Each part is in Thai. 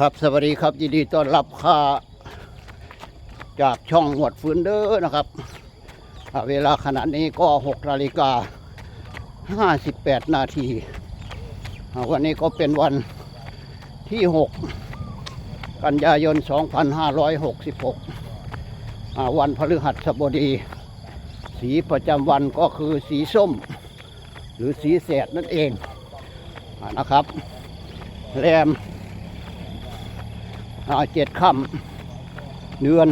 ครับสวัสดีครับยินดีต้อนรับค่าจากช่องหมวดฟื้นเด้อนะครับ เวลาขณะนี้ก็6นาฬิกา58 นาทีวันนี้ก็เป็นวันที่ 6 กันยายน 2566อ่าวันพฤหัสบดี สีประจำวันก็คือสีส้ม หรือสีแสดนั่นเองนะครับแรม อาเจ็ดค่ำเดือน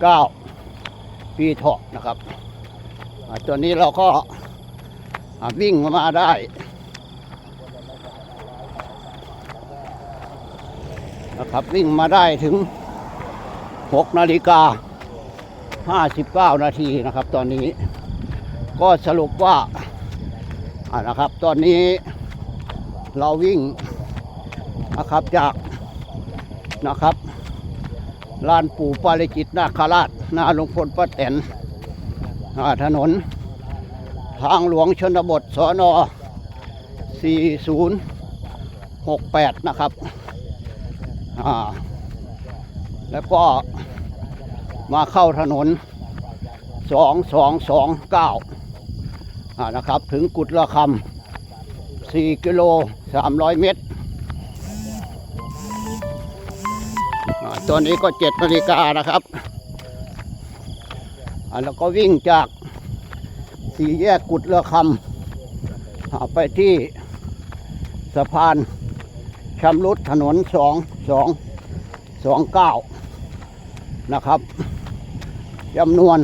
เก้าปีเถาะนะครับตัวนี้เราก็วิ่งมาได้นะครับวิ่งมาได้ถึงหกนาฬิกาห้าสิบเก้านาทีนะครับ ตอนนี้ก็สรุปว่านะครับ ตอนนี้เราวิ่ง นะครับจากนะครับลานปู่ปาริจิตนาคาราชหนาหลวงพลป้าแตนอ่าถนน ทางหลวงชนบทสน4068 นะครับอ่าแล้วก็มาเข้าถนน 2229อ่านะครับ ถึงกุดละคำ4กิโล 300 เมตร ตัวนี้ก็เจ็ดนาฬิกานะครับอ่าแล้วก็วิ่งจากสี่แยกกุดเรือคำไปที่สะพานชำรุดถนนสองสองสองเก้านะครับจำนวน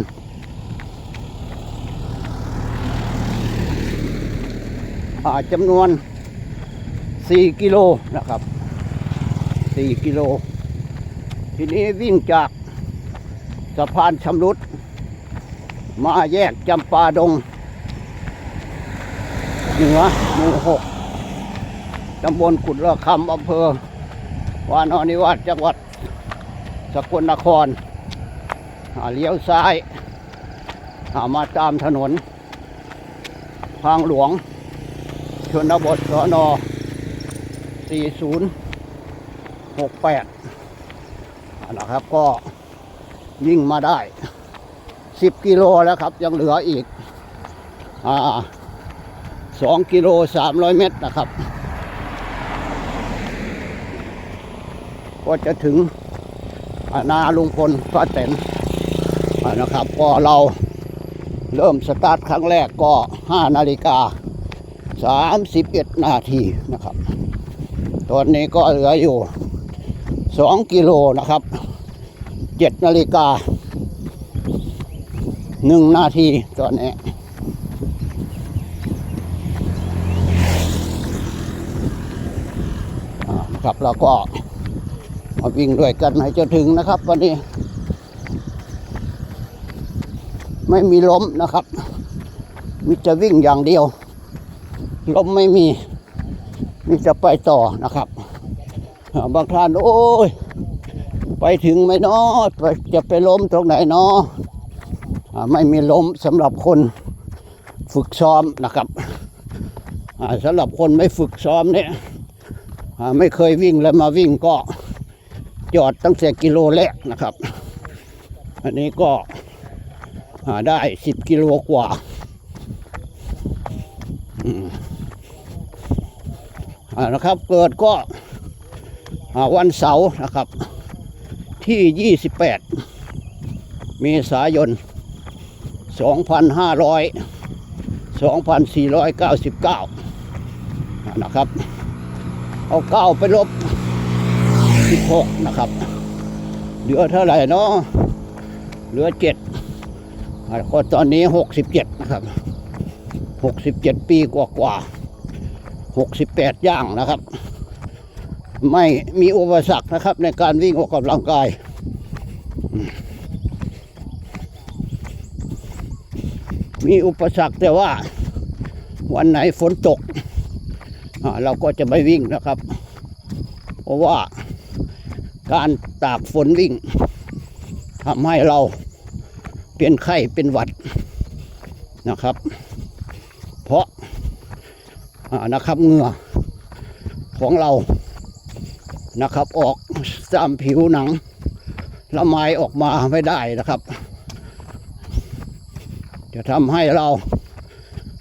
อาจำนวน 4 กิโลนะครับ 4 กิโล ทีนี้วิ่งจากสะพานชำรุด มาแยกจำปาดงเหนือหมู่หกตำบลกุดระคำอำเภอ วานอนิวาสจังหวัด สกลนครเลี้ยวซ้ายามาตามถนน ทางหลวง ชนบทสน4068 นะครับก็วิ่งมาได้ 10 กิโลแล้วครับ ยังเหลืออีกอ่า2กิโล300เมตรนะครับ ก็จะถึงนาลุงพลป้าแตนอ่านะครับ ก็เราเริ่มสตาร์ทครั้งแรกก็5นาฬิกา31นาทีนะครับ ตอนนี้ก็เหลืออยู่ สองกิโลนะครับเจ็ดนาฬิกาหนึ่งนาทีตอนนี้ครับเราก็มาวิ่งด้วยกันให้จะถึงนะครับ วันนี้ ไม่มีล้มนะครับ มีจะวิ่งอย่างเดียวล้มไม่มี มีจะไปต่อนะครับ บางท่านโอ้ย ไปถึงไหมเนาะจะไปล้มตรงไหนเนาะไม่มีล้มสำหรับคนฝึกซ้อมนะครับสำหรับคนไม่ฝึกซ้อมเนี่ยไม่เคยวิ่งแล้วมาวิ่งก็จอดตั้งแต่กิโลแรกนะครับ อันนี้ก็ได้สิบกิโลกว่าอ่านะครับ เกิดก็ วันเสาร์นะครับ ที่ 28 เมษายน 2500 2499 นะครับ เอาเก้าไปลบ 16 นะครับ เหลือเท่าไหร่เนาะเหลือ 7 ก็ตอนนี้ 67 นะครับ 67 ปีกว่ากว่า 68 ย่างนะครับ ไม่มีอุปสรรคนะครับ ในการวิ่งออกกำลังกาย มีอุปสรรคแต่ว่า วันไหนฝนตก เราก็จะไม่วิ่งนะครับ เพราะว่าการตากฝนวิ่งทำให้เราเป็นไข้เป็นหวัดนะครับ เพราะนะครับเหงื่อของเรา นะครับ ออกตามผิวหนังละไมายออกมาไม่ได้นะครับ จะทำให้เรา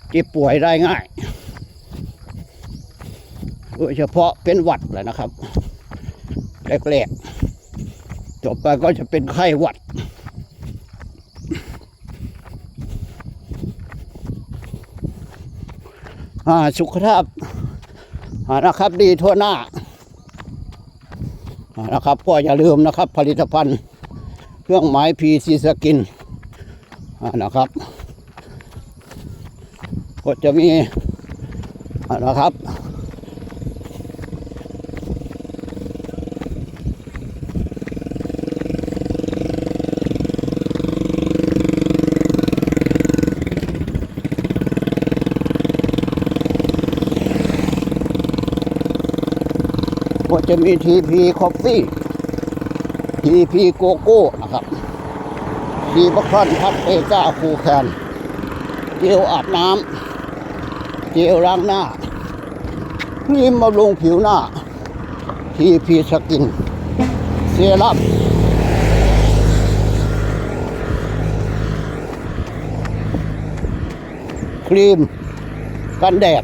เจ็บป่วยได้ง่าย โดยเฉพาะเป็นหวัดแหละนะครับแรกๆต่อไปก็จะเป็นไข้หวัดอ่าสุขภาพนะครับดีทั่วหน้า นะครับ ก็อย่าลืมนะครับ ผลิตภัณฑ์เครื่องหมายพีซีสกินนะครับ ก็จะมีนะครับ ก็จะมีทีพีคอฟฟี่ทีพีโกโก้นะครับทีบัคคอนพัดเอก้าคูแคนเจลอาบน้ำเจลล้างหน้าครีมบำรุงผิวหน้าทีพีสกิน เซรั่มครีม กันแดด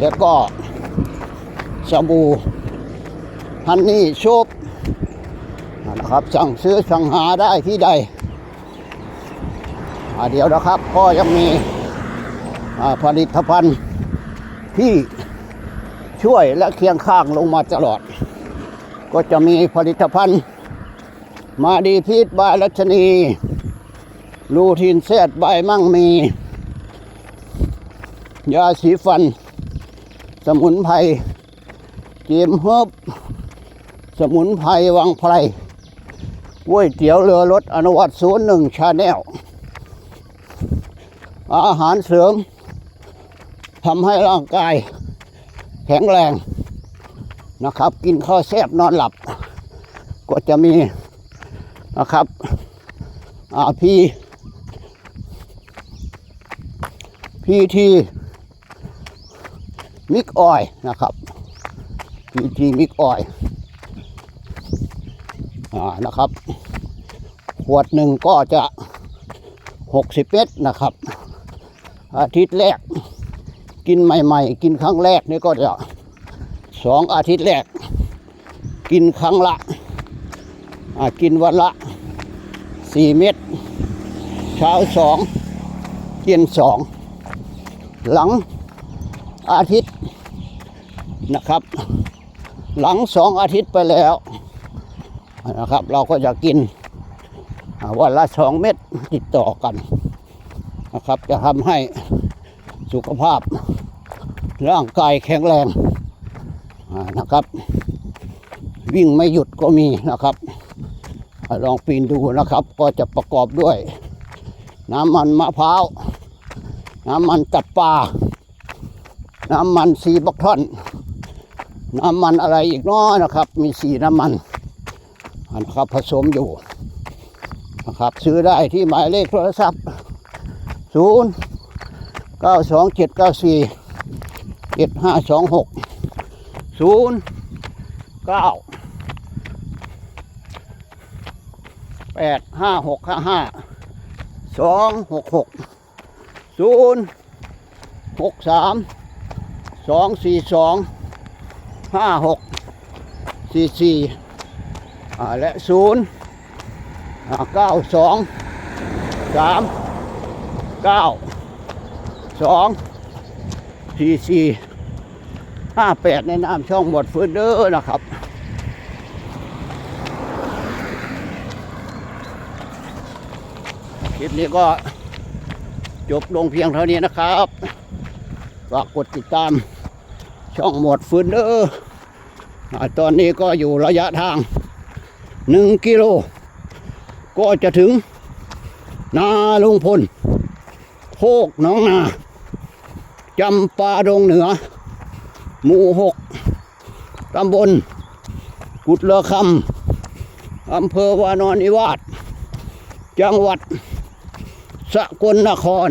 แล้วก็ สบู่ฮันนี่โชบนะครับสั่งซื้อสั่งหาได้ที่ใดเดี๋ยวนะครับก็ยังมีผลิตภัณฑ์ที่ช่วยและเคียงข้างลงมาตลอด ก็จะมีผลิตภัณฑ์ มาดีพีทบายรัชนีลูทินเซตใบมั่งมี ยาสีฟัน สมุนไพร เจีมเฮิบสมุนไพรวังไพรก๋วยเตี๋ยวเรือรถอนุวัตศูนย์หนึ่งชาแนล อาหารเสริมทำให้ร่างกายแข็งแรงนะครับ กินข้าวแซ่บนอนหลับ ก็จะมีนะครับอาพีพีทีมิกออยนะครับ พีทีมิกออยอ่านะครับ ขวดหนึ่งก็จะหกสิบเมตรนะครับ อาทิตย์แรก กินใหม่ ๆ กินครั้งแรกนี่ก็จะสองอาทิตย์แรก กินครั้งละกินวันละสี่เม็ดเช้าสองเย็นสองหลังอาทิตย์นะครับ หลังสองอาทิตย์ไปแล้วนะครับ เราก็จะกินวันละสองเม็ดติดต่อกันนะครับ จะทำให้สุขภาพร่างกายแข็งแรงนะครับ วิ่งไม่หยุดก็มีนะครับลองปีนดูนะครับ ก็จะประกอบด้วย น้ำมันมะพร้าว น้ำมันตัดปลาน้ำมันซีบักทอน น้ำมันอะไรอีกน้อยนะครับ มีสีน้ำมันนะครับผสมอยู่นะครับ ซื้อได้ที่หมายเลขโทรศัพท์ 0 9 2 7 9 4 7 5 2 6 0 9 8 5 6 5 5 2 6 6 0 6 3 2 4 2 ห้าหกสี่สี่และศูนย์เก้าสองสามเก้าสองสี่สี่ห้าแปดในน้ำช่องหมดฟื้นเด้อนะครับคลิปนี้ก็จบลงเพียงเท่านี้นะครับ ฝากกดติดตามช่องหมดฟื้นเด้อ ตอนนี้ก็อยู่ระยะทางหนึ่งกิโล ก็จะถึง นาลุงพลโคกหน้องนาจำปาดงเหนือ หมู่หกตำบล กุดเลอคำอำเภอวานอนิวาสจังหวัด สกลนคร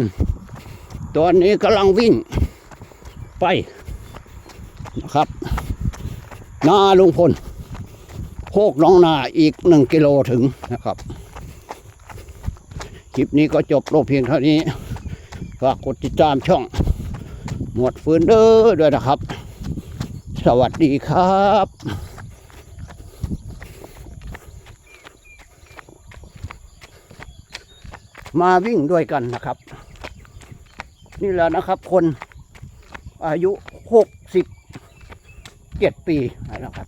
ตอนนี้กำลังวิ่งไปนะครับ นาลุงพลโคกน้องนาอีกหนึ่งกิโลถึงนะครับ คลิปนี้ก็จบลงเพียงเท่านี้ฝากกดติดตามช่อง หมวดฟืนเด้อด้วยนะครับ สวัสดีครับมาวิ่งด้วยกันนะครับ นี่แหละนะครับ คนอายุ เจ็ดปีนะครับ